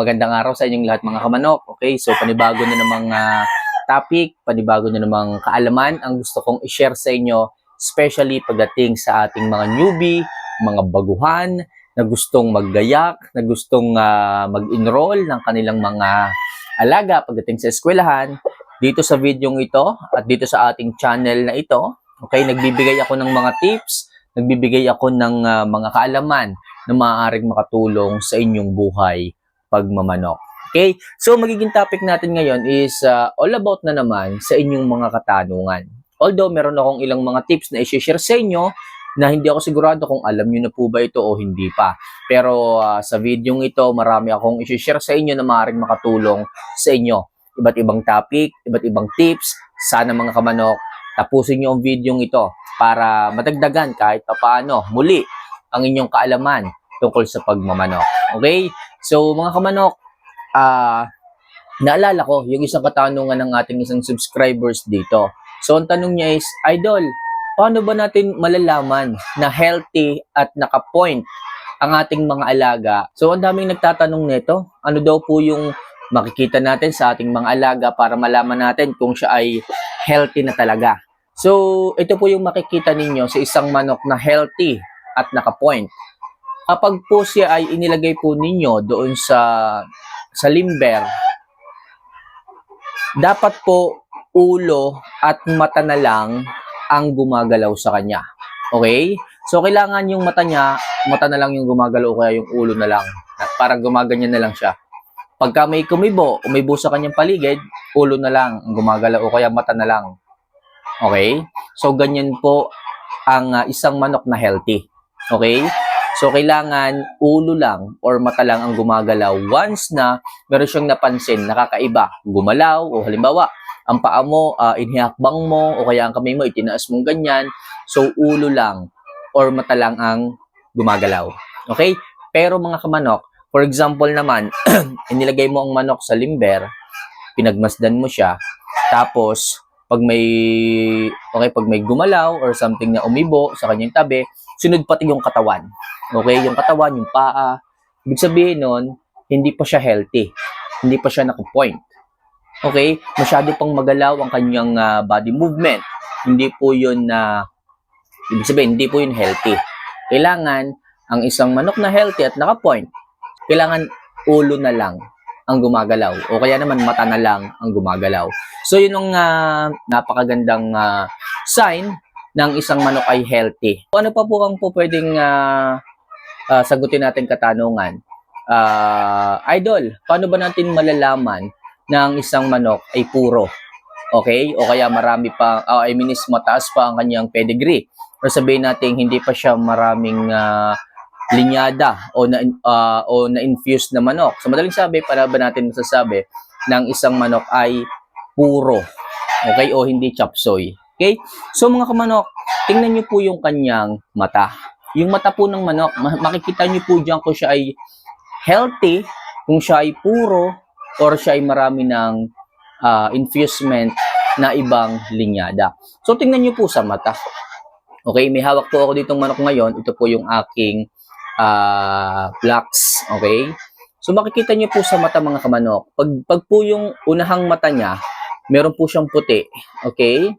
magandang araw sa inyong lahat mga kamanok. Okay, so panibago na namang ah, topic, panibago na namang kaalaman ang gusto kong i-share sa inyo, especially pagdating sa ating mga newbie, mga baguhan, na gustong maggayak, na gustong ah, mag-enroll ng kanilang mga alaga pagdating sa eskwelahan. Dito sa video ito at dito sa ating channel na ito, okay, nagbibigay ako ng mga tips, nagbibigay ako ng ah, mga kaalaman na maaaring makatulong sa inyong buhay pagmamanok. Okay? So, magiging topic natin ngayon is uh, all about na naman sa inyong mga katanungan. Although, meron akong ilang mga tips na i-share sa inyo na hindi ako sigurado kung alam nyo na po ba ito o hindi pa. Pero uh, sa video ito, marami akong i-share sa inyo na maaaring makatulong sa inyo. Iba't ibang topic, iba't ibang tips. Sana mga kamanok, tapusin nyo ang video ito para matagdagan kahit pa paano muli ang inyong kaalaman tungkol sa pagmamanok. Okay? So, mga kamanok, ah naalala ko yung isang katanungan ng ating isang subscribers dito. So, ang tanong niya is, Idol, paano ba natin malalaman na healthy at naka-point ang ating mga alaga? So, ang daming nagtatanong nito. Ano daw po yung makikita natin sa ating mga alaga para malaman natin kung siya ay healthy na talaga. So, ito po yung makikita ninyo sa isang manok na healthy at naka-point kapag po siya ay inilagay po ninyo doon sa sa limber, dapat po ulo at mata na lang ang gumagalaw sa kanya. Okay? So, kailangan yung mata niya, mata na lang yung gumagalaw kaya yung ulo na lang. Parang gumaganyan na lang siya. Pagka may kumibo, umibo sa kanyang paligid, ulo na lang ang gumagalaw kaya mata na lang. Okay? So, ganyan po ang uh, isang manok na healthy. Okay? So, kailangan ulo lang or mata lang ang gumagalaw once na meron siyang napansin, nakakaiba, gumalaw o halimbawa, ang paa mo, uh, inihakbang mo o kaya ang kamay mo, itinaas mong ganyan. So, ulo lang or mata lang ang gumagalaw. Okay? Pero mga kamanok, for example naman, inilagay mo ang manok sa limber, pinagmasdan mo siya, tapos, pag may okay pag may gumalaw or something na umibo sa kanyang tabi sunod pati yung katawan. Okay? Yung katawan yung paa. Ibig sabihin nun hindi pa siya healthy. Hindi pa siya naka-point. Okay? Masyado pang magalaw ang kanyang uh, body movement. Hindi po yun na uh, ibig sabihin hindi po yun healthy. Kailangan ang isang manok na healthy at naka-point kailangan ulo na lang ang gumagalaw o kaya naman mata na lang ang gumagalaw. So yun ang uh, napakagandang uh, sign ng isang manok ay healthy. Ano pa po ang po pwedeng uh, uh, sagutin natin katanungan? Uh, idol, paano ba natin malalaman na ang isang manok ay puro? Okay? O kaya marami pa, uh, I mean is mataas pa ang kanyang pedigree. Or sabihin natin hindi pa siya maraming uh, linyada o na uh, o na infused na manok. So madaling sabi para ba natin masasabi ng isang manok ay puro. Okay? O hindi chapsoy. Okay? So mga kamanok, tingnan niyo po yung kanyang mata. Yung mata po ng manok, makikita niyo po diyan kung siya ay healthy, kung siya ay puro or siya ay marami ng uh, infusement na ibang linyada. So tingnan niyo po sa mata. Okay, may hawak po ako ditong manok ngayon. Ito po yung aking uh, blocks. Okay? So makikita niyo po sa mata mga kamanok, pag, pag po yung unahang mata niya, meron po siyang puti. Okay?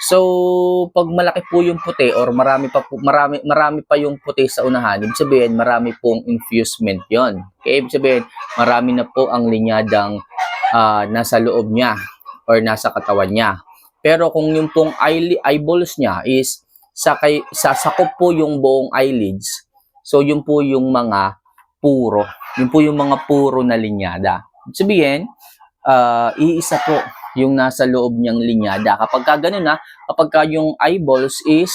So, pag malaki po yung puti or marami pa po, marami marami pa yung puti sa unahan, ibig sabihin marami pong infusement 'yon. Okay, ibig sabihin marami na po ang linyadang uh, nasa loob niya or nasa katawan niya. Pero kung yung pong eye, eyeballs niya is sa kay, sa sakop po yung buong eyelids, So, yun po yung mga puro. Yun po yung mga puro na linyada. Sabihin, uh, iisa po yung nasa loob niyang linyada. Kapag ka ganun na, kapag ka yung eyeballs is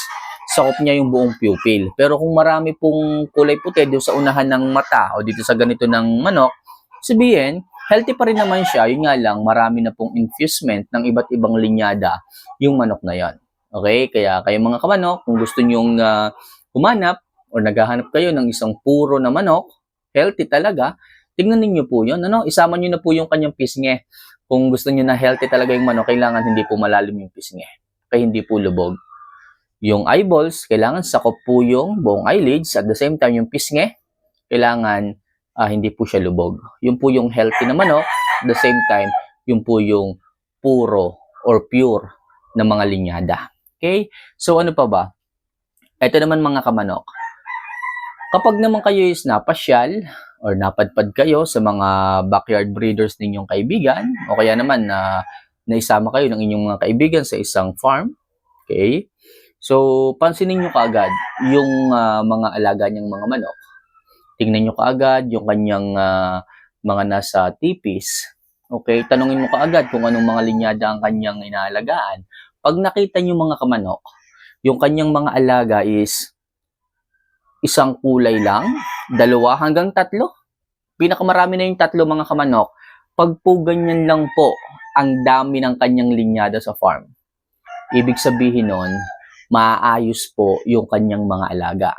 sakop niya yung buong pupil. Pero kung marami pong kulay puti doon sa unahan ng mata o dito sa ganito ng manok, sabihin, healthy pa rin naman siya. Yun nga lang, marami na pong infusement ng iba't ibang linyada yung manok na yon. Okay? Kaya kayo mga kamanok, kung gusto nyong uh, humanap or naghahanap kayo ng isang puro na manok, healthy talaga, tingnan niyo po yun. Ano? Isama niyo na po yung kanyang pisngi. Kung gusto niyo na healthy talaga yung manok, kailangan hindi po malalim yung pisngi. Kaya hindi po lubog. Yung eyeballs, kailangan sakop po yung buong eyelids. At the same time, yung pisngi, kailangan ah, hindi po siya lubog. Yun po yung healthy na manok, at the same time, yun po yung puro or pure na mga linyada. Okay? So ano pa ba? Ito naman mga kamanok. Kapag naman kayo is napasyal or napadpad kayo sa mga backyard breeders ninyong kaibigan o kaya naman na naisama kayo ng inyong mga kaibigan sa isang farm, okay? So, pansinin nyo kaagad yung ah, mga alaga niyang mga manok. Tingnan nyo kaagad yung kanyang ah, mga nasa tipis. Okay? Tanungin mo kaagad kung anong mga linyada ang kanyang inaalagaan. Pag nakita nyo mga kamanok, yung kanyang mga alaga is isang kulay lang, dalawa hanggang tatlo. Pinakamarami na yung tatlo mga kamanok. Pag po ganyan lang po, ang dami ng kanyang linyada sa farm. Ibig sabihin nun, maayos po yung kanyang mga alaga.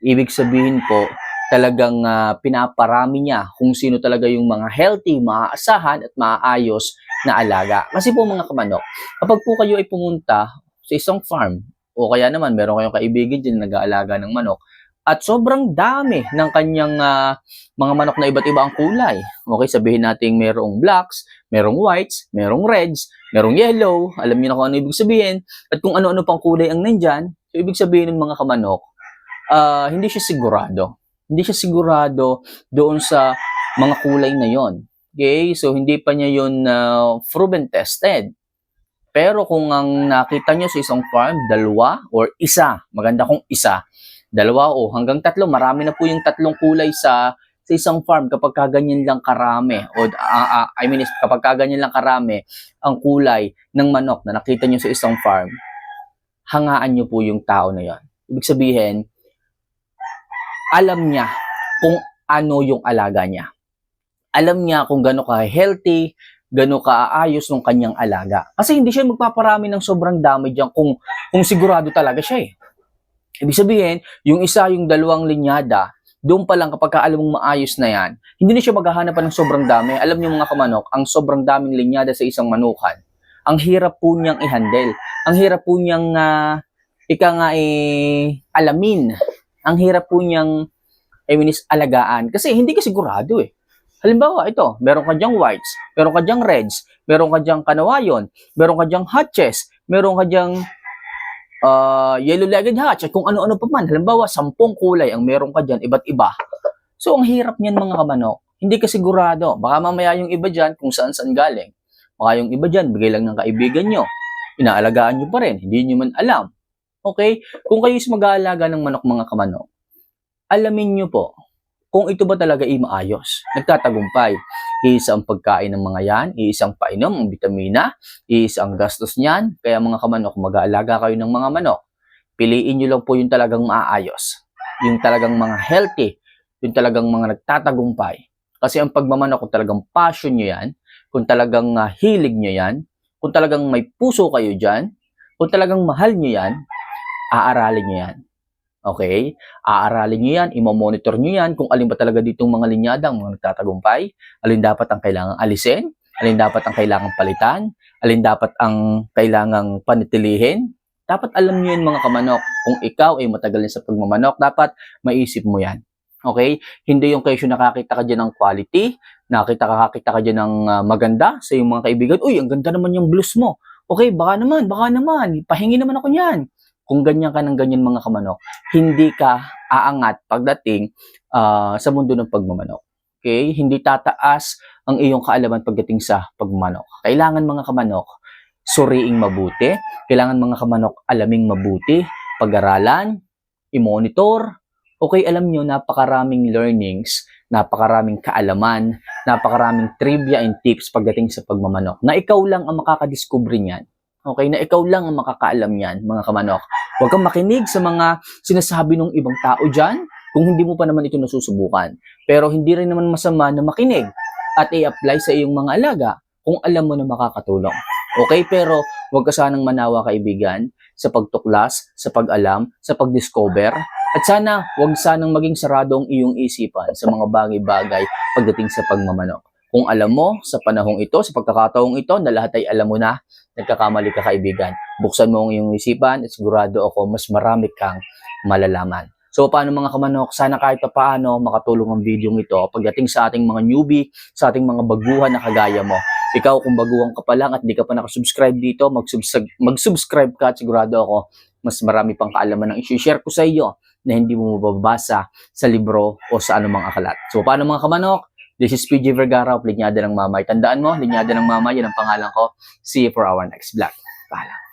Ibig sabihin po, talagang ah, pinaparami niya kung sino talaga yung mga healthy, maaasahan at maayos na alaga. Kasi po mga kamanok, kapag po kayo ay pumunta sa isang farm, o kaya naman meron kayong kaibigan dyan na nag-aalaga ng manok, at sobrang dami ng kanyang ah, mga manok na iba't iba ang kulay. Okay, sabihin natin merong blacks, merong whites, merong reds, merong yellow, alam niyo na kung ano ibig sabihin, at kung ano-ano pang kulay ang nandyan, so ibig sabihin ng mga kamanok, ah, hindi siya sigurado. Hindi siya sigurado doon sa mga kulay na yon. Okay, so hindi pa niya yun ah, proven tested. Pero kung ang nakita niyo sa isang farm, dalawa or isa, maganda kung isa, dalawa o hanggang tatlo, marami na po yung tatlong kulay sa sa isang farm kapag kaganyan lang karami o ah, ah, I mean kapag kaganyan lang karami ang kulay ng manok na nakita niyo sa isang farm, hangaan niyo po yung tao na yon. Ibig sabihin, alam niya kung ano yung alaga niya. Alam niya kung gaano ka healthy, gaano kaayos ng kanyang alaga. Kasi hindi siya magpaparami ng sobrang dami diyan kung kung sigurado talaga siya eh. Ibig sabihin, yung isa, yung dalawang linyada, doon pa lang kapag ka alam mong maayos na yan, hindi na siya maghahanap pa ng sobrang dami. Alam niyo mga kamanok, ang sobrang daming linyada sa isang manukan, ang hirap po niyang i-handle. Ang hirap po niyang, ah, ika nga eh, alamin. Ang hirap po niyang, is alagaan. Kasi hindi ka sigurado eh. Halimbawa, ito, meron ka dyang whites, meron ka dyang reds, meron ka dyang kanawayon, meron ka dyang hatches, meron ka dyang uh, yellow-legged hatch, at kung ano-ano pa man. Halimbawa, sampung kulay ang meron ka dyan, iba't iba. So, ang hirap niyan mga kamanok. Hindi ka sigurado. Baka mamaya yung iba dyan, kung saan-saan galing. Baka yung iba dyan, bigay lang ng kaibigan nyo. Inaalagaan nyo pa rin, hindi nyo man alam. Okay? Kung kayo is mag-aalaga ng manok mga kamanok, alamin nyo po kung ito ba talaga ay maayos. Nagtatagumpay. Iisa ang pagkain ng mga yan, iisang painom ang vitamina, iisa ang gastos niyan. Kaya mga kamanok, mag-aalaga kayo ng mga manok. Piliin nyo lang po yung talagang maayos. Yung talagang mga healthy, yung talagang mga nagtatagumpay. Kasi ang pagmamanok, kung talagang passion nyo yan, kung talagang ah, hilig nyo yan, kung talagang may puso kayo dyan, kung talagang mahal nyo yan, aaralin nyo yan. Okay? Aaralin nyo yan, imomonitor nyo yan kung alin ba talaga ditong mga linyada ang mga nagtatagumpay, alin dapat ang kailangang alisin, alin dapat ang kailangang palitan, alin dapat ang kailangang panitilihin. Dapat alam nyo yan mga kamanok. Kung ikaw ay matagal na sa pagmamanok, dapat maisip mo yan. Okay? Hindi yung kesyo nakakita ka dyan ng quality, nakita kakakita ka dyan ng ah, maganda sa iyong mga kaibigan. Uy, ang ganda naman yung blues mo. Okay, baka naman, baka naman. Pahingi naman ako niyan kung ganyan ka ng ganyan mga kamanok, hindi ka aangat pagdating ah, sa mundo ng pagmamanok. Okay? Hindi tataas ang iyong kaalaman pagdating sa pagmamanok. Kailangan mga kamanok, suriing mabuti. Kailangan mga kamanok, alaming mabuti. Pag-aralan, i-monitor. Okay, alam nyo, napakaraming learnings, napakaraming kaalaman, napakaraming trivia and tips pagdating sa pagmamanok na ikaw lang ang makakadiscover niyan. Okay, na ikaw lang ang makakaalam yan, mga kamanok. Huwag kang makinig sa mga sinasabi ng ibang tao dyan kung hindi mo pa naman ito nasusubukan. Pero hindi rin naman masama na makinig at i-apply sa iyong mga alaga kung alam mo na makakatulong. Okay, pero huwag ka sanang manawa kaibigan sa pagtuklas, sa pag-alam, sa pag-discover. At sana, huwag sanang maging sarado ang iyong isipan sa mga bagay-bagay pagdating sa pagmamanok. Kung alam mo sa panahong ito, sa pagkakataong ito, na lahat ay alam mo na, nagkakamali ka kaibigan. Buksan mo ang iyong isipan at sigurado ako mas marami kang malalaman. So paano mga kamanok, sana kahit pa paano makatulong ang video ito pagdating sa ating mga newbie, sa ating mga baguhan na kagaya mo. Ikaw kung baguhan ka pa lang at di ka pa nakasubscribe dito, mag-subscribe, mag-subscribe ka at sigurado ako mas marami pang kaalaman ang isi-share ko sa iyo na hindi mo mababasa sa libro o sa anumang akalat. So paano mga kamanok? This is PJ Vergara of Linyada ng Mamay. Tandaan mo, Linyada ng Mamay, yan ang pangalan ko. See you for our next vlog. Paalam.